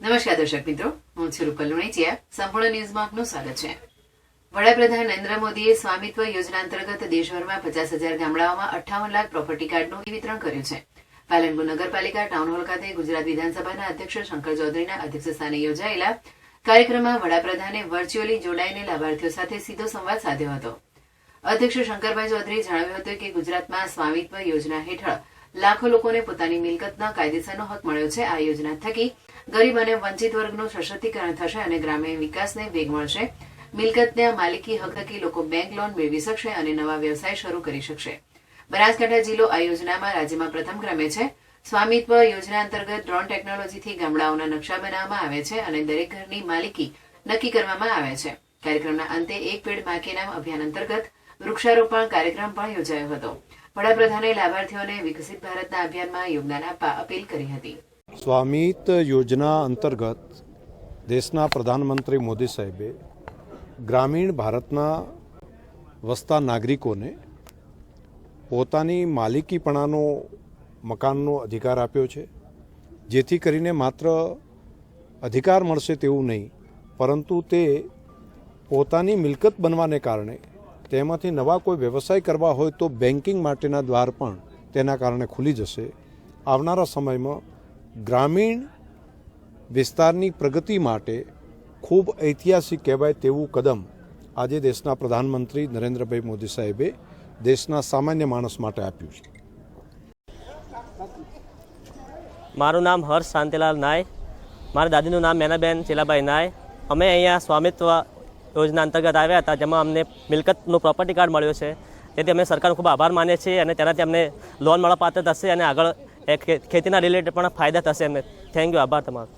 નમસ્કાર દર્શક મિત્રો, હું છું રૂપલ લુણીચિયા. સંપૂર્ણ ન્યૂઝમાં આપનું સ્વાગત છે. વડાપ્રધાન નરેન્દ્ર મોદીએ સ્વામિત્વ યોજના અંતર્ગત દેશભરમાં પચાસ હજાર ગામડાઓમાં અઠ્ઠાવન લાખ પ્રોપર્ટી કાર્ડનું વિતરણ કર્યું છે. પાલનપુર નગરપાલિકા ટાઉન હોલ ખાતે ગુજરાત વિધાનસભાના અધ્યક્ષ શંકર ચૌધરીના અધ્યક્ષસ્થાને યોજાયેલા કાર્યક્રમમાં વડાપ્રધાને વર્ચ્યુઅલી જોડાઈને લાભાર્થીઓ સાથે સીધો સંવાદ સાધ્યો હતો. અધ્યક્ષ શંકરભાઈ ચૌધરીએ જણાવ્યું હતું કે ગુજરાતમાં સ્વામિત્વ યોજના હેઠળ લાખો લોકોને પોતાની મિલકતના કાયદેસરનો હક મળ્યો છે. આ યોજના થકી ગરીબ અને વંચિત વર્ગનું સશક્તિકરણ થશે અને ગ્રામીણ વિકાસને વેગ મળશે. મિલકતના માલિકી હક થકી લોકો બેંક લોન મેળવી શકશે અને નવા વ્યવસાય શરૂ કરી શકશે. બનાસકાંઠા જિલ્લો આ યોજનામાં રાજ્યમાં પ્રથમ ક્રમે છે. સ્વામિત્વ યોજના અંતર્ગત ડ્રોન ટેકનોલોજીથી ગામડાઓના નકશા બનાવવામાં આવે છે અને દરેક ઘરની માલિકી નક્કી કરવામાં આવે છે. કાર્યક્રમના અંતે એક પેડમાં નામ અભિયાન અંતર્ગત વૃક્ષારોપણ કાર્યક્રમ પણ યોજાયો હતો. વડાપ્રધાને લાભાર્થીઓને વિકસિત ભારતના અભિયાનમાં યોગદાન આપવા અપીલ કરી હતી. સ્વામિત યોજના અંતર્ગત દેશના પ્રધાનમંત્રી મોદી સાહેબે ગ્રામીણ ભારતના વસતા નાગરિકોને પોતાની માલિકીપણાનો મકાનનો અધિકાર આપ્યો છે. જેથી કરીને માત્ર અધિકાર મળશે તેવું નહીં, પરંતુ તે પોતાની મિલકત બનવાને કારણે તેમાંથી નવા કોઈ વ્યવસાય કરવા હોય તો બેન્કિંગ માટેના દ્વાર પણ તેના કારણે ખુલી જશે. આવનારા સમયમાં ગ્રામીણ વિસ્તારની પ્રગતિ માટે ખૂબ ઐતિહાસિક કહેવાય તેવું કદમ આજે દેશના પ્રધાનમંત્રી નરેન્દ્રભાઈ મોદી સાહેબે દેશના સામાન્ય માણસ માટે આપ્યું છે. મારું નામ હર્ષ શાંતિલાલ નાય. મારા દાદીનું નામ મેનાબેન ચેલાભાઈ નાય. અમે અહીંયા સ્વામિત્વ યોજના અંતર્ગત આવ્યા હતા, જેમાં અમને મિલકતનું પ્રોપર્ટી કાર્ડ મળ્યો છે. તેથી અમે સરકારનો ખૂબ આભાર માનીએ છીએ અને તેનાથી અમને લોન મળવા પાત્ર થશે અને આગળ ખેતીના રિલેટેડ પણ ફાયદા થશે. અમને થેન્ક યુ આભાર તમારો.